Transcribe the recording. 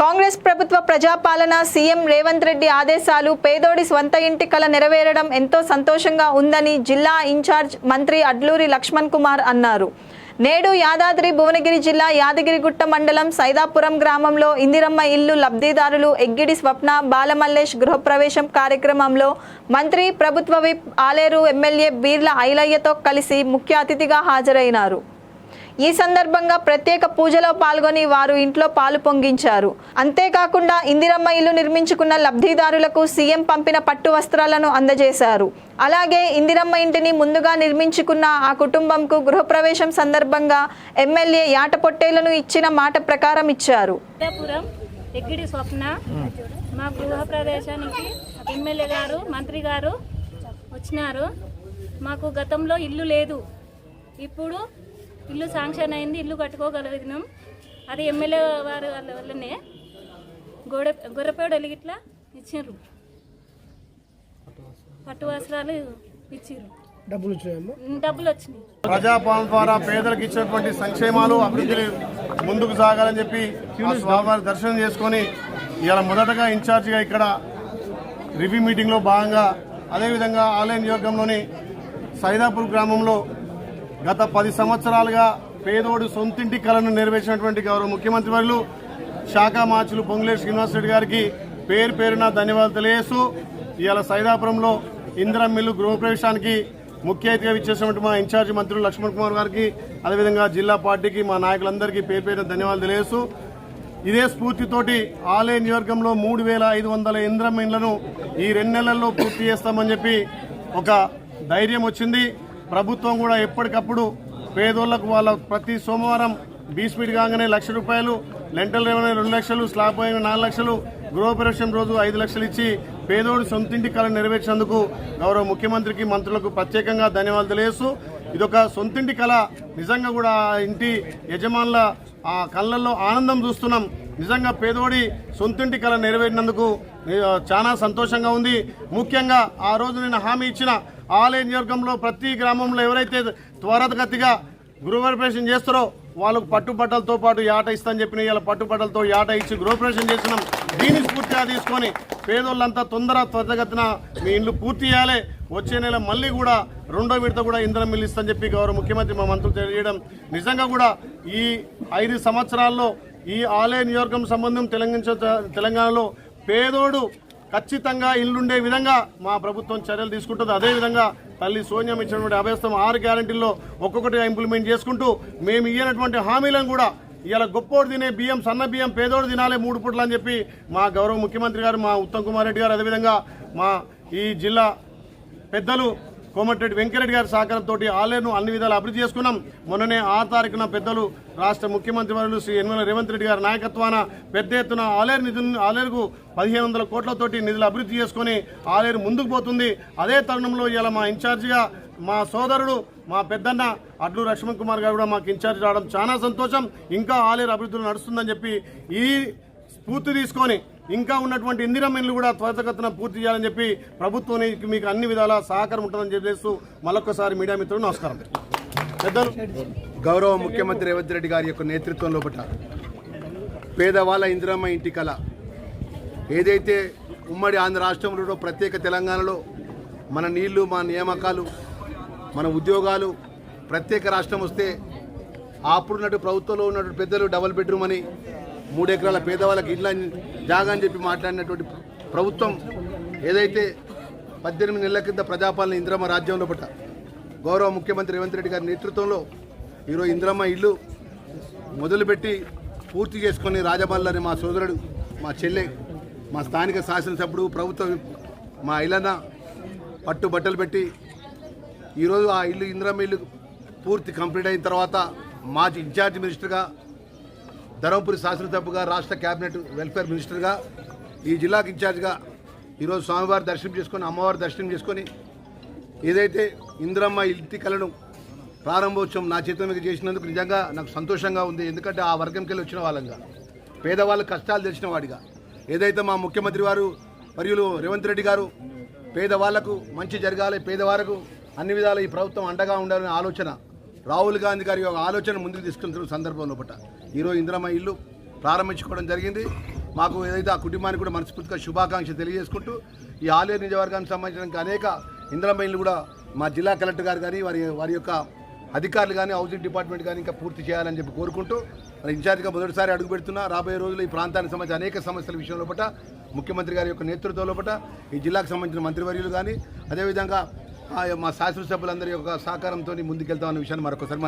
కాంగ్రెస్ ప్రభుత్వ ప్రజాపాలన సీఎం రేవంత్ రెడ్డి ఆదేశాలు పేదోడి స్వంత ఇంటి కల నెరవేరడం ఎంతో సంతోషంగా ఉందని జిల్లా ఇన్ఛార్జ్ మంత్రి అడ్లూరి లక్ష్మణ్ కుమార్ అన్నారు. నేడు యాదాద్రి భువనగిరి జిల్లా యాదగిరిగుట్ట మండలం సైదాపురం గ్రామంలో ఇందిరమ్మ ఇల్లు లబ్ధిదారులు ఎగ్గిడి స్వప్న బాలమల్లేష్ గృహప్రవేశం కార్యక్రమంలో మంత్రి ప్రభుత్వ విప్ ఆలేరు ఎమ్మెల్యే బీర్ల ఐలయ్యతో కలిసి ముఖ్య అతిథిగా హాజరైనారు. ఈ సందర్భంగా ప్రత్యేక పూజలో పాల్గొని వారు ఇంట్లో పాలు పొంగించారు. అంతేకాకుండా ఇందిరమ్మ ఇల్లు నిర్మించుకున్న లబ్ధిదారులకు సీఎం పంపిన పట్టు వస్త్రాలను అందజేశారు. అలాగే ఇందిరమ్మ ఇంటిని ముందుగా నిర్మించుకున్న ఆ కుటుంబంకు గృహప్రవేశం సందర్భంగా ఎమ్మెల్యే యాట పొట్టేలను ఇచ్చిన మాట ప్రకారం ఇచ్చారు. స్వప్న మా గృహప్రవేశానికి ఎమ్మెల్యే గారు మంత్రి గారు వచ్చినారు. మాకు గతంలో ఇల్లు లేదు. ఇప్పుడు ఇల్లు శాంక్షన్ అయింది ఇల్లు కట్టుకోగలిగినాం. అది ఎమ్మెల్యే వారి వాళ్ళ వల్లనే. గోడ గొర్రెపేడ ఇట్లా ఇచ్చిండ్రు పట్టు వస్త్రాలు ఇచ్చిర్రు. డబ్బులు డబ్బులు వచ్చినాయి. ప్రజాపాలన ద్వారా పేదలకు ఇచ్చినటువంటి సంక్షేమాలు అభివృద్ధిని ముందుకు సాగాలని చెప్పి స్వామివారి దర్శనం చేసుకొని ఇవాళ మొదటగా ఇన్ఛార్జిగా ఇక్కడ రివ్యూ మీటింగ్లో భాగంగా అదేవిధంగా ఆలయ నియోగంలోని సైదాపూర్ గ్రామంలో గత పది సంవత్సరాలుగా పేదోడు సొంతింటి కళను నెరవేర్చినటువంటి గౌరవ ముఖ్యమంత్రి వర్యులు శాఖ మార్చులు పొంగులేరు శ్రీనివాస్ రెడ్డి గారికి పేరు పేరున ధన్యవాదాలు తెలియజేస్తూ ఇవాళ సైదాపురంలో ఇందిరా మిల్లు గృహప్రవేశానికి ముఖ్య అతిథిగా ఇచ్చేసినటువంటి మా ఇన్ఛార్జి మంత్రులు లక్ష్మణ్ కుమార్ గారికి అదేవిధంగా జిల్లా పార్టీకి మా నాయకులందరికీ పేరు పేరున ధన్యవాదాలు తెలియజేస్తూ ఇదే స్ఫూర్తితోటి ఆలయ నియోజకంలో మూడు వేల ఐదు వందల ఇంద్రమిన్లను ఈ రెండు నెలల్లో పూర్తి చేస్తామని చెప్పి ఒక ధైర్యం వచ్చింది. ప్రభుత్వం కూడా ఎప్పటికప్పుడు పేదోళ్ళకు వాళ్ళ ప్రతి సోమవారం బీస్పీడ్ కాగానే లక్ష రూపాయలు లెంటల్ రెవెన్యూ రెండు లక్షలు స్లాబ్ అయిన నాలుగు లక్షలు గృహప్రవేశం రోజు ఐదు లక్షలు ఇచ్చి పేదోడు సొంతింటి కళ నెరవేర్చినందుకు గౌరవ ముఖ్యమంత్రికి మంత్రులకు ప్రత్యేకంగా ధన్యవాదాలు తెలియజేస్తూ ఇదొక సొంతింటి కళ. నిజంగా కూడా ఇంటి యజమానుల ఆ కళ్ళల్లో ఆనందం చూస్తున్నాం. నిజంగా పేదోడి సొంతింటి కళ నెరవేరినందుకు చాలా సంతోషంగా ఉంది. ముఖ్యంగా ఆ రోజు నేను హామీ ఇచ్చిన ఆలయ నియోజకంలో ప్రతి గ్రామంలో ఎవరైతే త్వరగతిగా గృహప్రవేశం చేస్తారో వాళ్ళకు పట్టుబట్టలతో పాటు యాట ఇస్తాను చెప్పిన ఇలా పట్టుబట్టలతో యాట ఇచ్చి గృహప్రవేశం చేసినాం దీన్ని స్ఫూర్తిగా తీసుకొని పేదోళ్ళంతా తొందర త్వరగతిన మీ ఇండ్లు పూర్తి చేయాలి. వచ్చే నెల మళ్ళీ కూడా రెండో విడత కూడా ఇంధనం మిల్లు చెప్పి గౌరవ ముఖ్యమంత్రి మా మంత్రులు తెలియజేయడం. నిజంగా కూడా ఈ ఐదు సంవత్సరాల్లో ఈ ఆలయ నియోజకం సంబంధం తెలంగాణ తెలంగాణలో పేదోడు ఖచ్చితంగా ఇల్లుండే విధంగా మా ప్రభుత్వం చర్యలు తీసుకుంటుంది. అదేవిధంగా తల్లి సోనియం ఇచ్చినటువంటి అభ్యస్తం ఆరు గ్యారంటీల్లో ఒక్కొక్కటిగా ఇంప్లిమెంట్ చేసుకుంటూ మేము ఇయ్యనటువంటి హామీలను కూడా ఇలా గొప్పోడు తినే బియ్యం సన్న బియ్యం పేదోడు తినాలే మూడు పుట్లు అని చెప్పి మా గౌరవ ముఖ్యమంత్రి గారు మా ఉత్తమ్ కుమార్ రెడ్డి గారు అదేవిధంగా మా ఈ జిల్లా పెద్దలు కోమటిరెడ్డి వెంకరెడ్డి గారి సహకారంతో ఆలయను అన్ని విధాలు అభివృద్ధి చేసుకున్నాం. మొన్ననే ఆ తారీఖున పెద్దలు రాష్ట్ర ముఖ్యమంత్రి వర్యులు శ్రీ యనమల రేవంత్ రెడ్డి గారి నాయకత్వాన పెద్ద ఎత్తున ఆలేరు నిధులు ఆలేరుకు పదిహేను వందల కోట్లతోటి నిధులు అభివృద్ధి చేసుకొని ఆలేరు ముందుకు పోతుంది. అదే తరుణంలో ఇలా మా ఇన్ఛార్జిగా మా సోదరుడు మా పెద్దన్న అడ్లు లక్ష్మణ్ కుమార్ గారు కూడా మాకు ఇన్ఛార్జ్ రావడం చాలా సంతోషం. ఇంకా ఆలేరు అభివృద్ధులు నడుస్తుందని చెప్పి ఈ స్ఫూర్తి తీసుకొని ఇంకా ఉన్నటువంటి ఇందిరమ్మ కూడా త్వరితగతిన పూర్తి చేయాలని చెప్పి ప్రభుత్వానికి మీకు అన్ని విధాల సహకారం ఉంటుందని చెప్పేస్తూ మరొకసారి మీడియా మిత్రులు నమస్కారం. పెద్దలు. గౌరవ ముఖ్యమంత్రి రేవంత్ రెడ్డి గారి యొక్క నేతృత్వం లోపల పేదవాళ్ళ ఇందిరమ్మ ఇంటి కళ ఏదైతే ఉమ్మడి ఆంధ్ర రాష్ట్రంలో ప్రత్యేక తెలంగాణలో మన నీళ్ళు మన నియామకాలు మన ఉద్యోగాలు ప్రత్యేక రాష్ట్రం వస్తే అప్పుడున్నట్టు ప్రభుత్వంలో ఉన్నటువంటి పెద్దలు డబల్ బెడ్రూమ్ అని మూడు ఎకరాల పేదవాళ్ళకి ఇళ్ళ జాగా అని చెప్పి మాట్లాడినటువంటి ప్రభుత్వం ఏదైతే పద్దెనిమిది నెలల కింద ప్రజాపాలన ఇంద్రమ్మ రాజ్యంలో పట్ట గౌరవ ముఖ్యమంత్రి రేవంత్ రెడ్డి గారి నేతృత్వంలో ఈరోజు ఇంద్రమ్మ ఇల్లు మొదలుపెట్టి పూర్తి చేసుకొని రాజమల్లని మా సోదరుడు మా చెల్లె మా స్థానిక శాసనసభ్యుడు ప్రభుత్వం మా ఇళ్ళన పట్టు బట్టలు పెట్టి ఈరోజు ఆ ఇల్లు ఇంద్రమ్మ ఇల్లు పూర్తి కంప్లీట్ అయిన తర్వాత మా ఇన్ఛార్జ్ మినిస్టర్గా ధర్మపురి శాసనసభ్యుగా రాష్ట్ర కేబినెట్ వెల్ఫేర్ మినిస్టర్గా ఈ జిల్లాకి ఇన్ఛార్జ్గా ఈరోజు స్వామివారి దర్శనం చేసుకొని అమ్మవారి దర్శనం చేసుకొని ఏదైతే ఇందిరమ్మ ఇంటి కళను ప్రారంభోత్సవం నా చేతుల మీద చేసినందుకు నిజంగా నాకు సంతోషంగా ఉంది. ఎందుకంటే ఆ వర్గంకి వెళ్ళి వచ్చిన వాళ్ళంగా పేదవాళ్ళ కష్టాలు తెలిసిన వాడిగా. ఏదైతే మా ముఖ్యమంత్రి వారు మరియు రేవంత్ రెడ్డి గారు పేదవాళ్ళకు మంచి జరగాలి పేదవాళ్ళకు అన్ని విధాల ఈ ప్రభుత్వం అండగా ఉండాలనే ఆలోచన రాహుల్ గాంధీ గారి యొక్క ఆలోచన ముందుకు తీసుకెళ్తున్న సందర్భంలో పట్ట ఈరోజు ఇందిరమ్మ ఇల్లు ప్రారంభించుకోవడం జరిగింది. మాకు ఏదైతే ఆ కుటుంబానికి కూడా మనస్ఫూర్తిగా శుభాకాంక్ష తెలియజేసుకుంటూ ఈ ఆలయ నియోజకవర్గానికి సంబంధించిన అనేక ఇంద్రమైన్లు కూడా మా జిల్లా కలెక్టర్ గారు కానీ వారి వారి యొక్క అధికారులు కానీ హౌసింగ్ డిపార్ట్మెంట్ కానీ ఇంకా పూర్తి చేయాలని చెప్పి కోరుకుంటూ మరి ఇన్ఛార్జ్గా మొదటిసారి అడుగు పెడుతున్నా రాబోయే రోజుల్లో ఈ ప్రాంతానికి సంబంధించిన అనేక సమస్యల విషయంలో పట్ల ముఖ్యమంత్రి గారి యొక్క నేతృత్వంలో పట్ల ఈ జిల్లాకు సంబంధించిన మంత్రివర్యులు కానీ అదేవిధంగా మా శాసనసభ్యులందరి యొక్క సహకారంతో ముందుకెళ్తామన్న విషయాన్ని మరొకసారి